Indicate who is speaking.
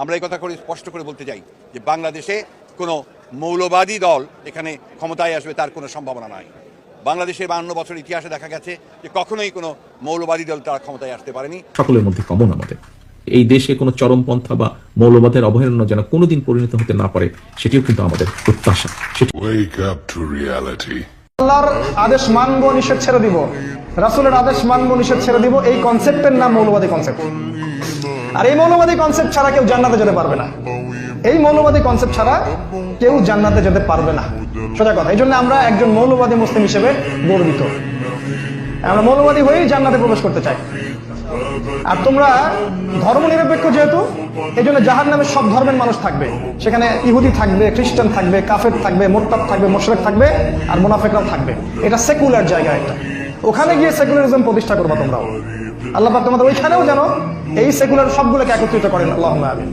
Speaker 1: আমরা এই কথা করে স্পষ্ট করে বলতে চাই যে বাংলাদেশে কোনো মৌলবাদী দল এখানে ক্ষমতায় আসবে তার কোনো সম্ভাবনা নাই। বাংলাদেশের বান্ন বছর ইতিহাসে দেখা গেছে যে কখনোই কোনো মৌলবাদী দল তারা ক্ষমতায় আসতে পারেনি।
Speaker 2: সকলের মধ্যে কমন আমাদের। এই দেশে কোনো চরমপন্থা বা মৌলবাদের অবহেলনা যেন কোনোদিন পরিণত হতে না পারে সেটিও কিন্তু আমাদের প্রত্যাশা। সেটি
Speaker 3: Wake up to reality.
Speaker 4: আল্লাহর আদেশ মানবো নিষেধ ছেড়ে দিব। রাসূলের আদেশ মানবো নিষেধ ছেড়ে দিব, এই কনসেপ্টের নাম মৌলবাদী কনসেপ্ট আর এই মৌলবাদী কনসেপ্ট ছাড়া কেউ জান্নাতে যেতে পারবে না। এই মৌলবাদী কনসেপ্ট ছাড়া কেউ জান্নাতে যেতে পারবে না। সোজা কথা এই জন্য আমরা একজন মৌলবাদী মুসলিম হিসেবে গর্বিত। আমরা মৌলবাদী হয়েই জান্নাতে প্রবেশ করতে চাই। আর তোমরা ধর্ম নিরপেক্ষ যেহেতু এই জন্য জাহার নামে সব ধর্মের মানুষ থাকবে। সেখানে ইহুদি থাকবে, খ্রিস্টান থাকবে, কাফের থাকবে মোত্তাব থাকবে, মোশরেক থাকবে, আর মোনাফেকরাও থাকবে। এটা সেকুলার জায়গা একটা। ওখানে গিয়ে সেকুলারিজম প্রতিষ্ঠা করবা তোমরাও। আল্লাহ তোমাদের ওইখানেও যেন এই সেকুলার সবগুলোকে একত্রিত করেন। আল্লাহ আমিন।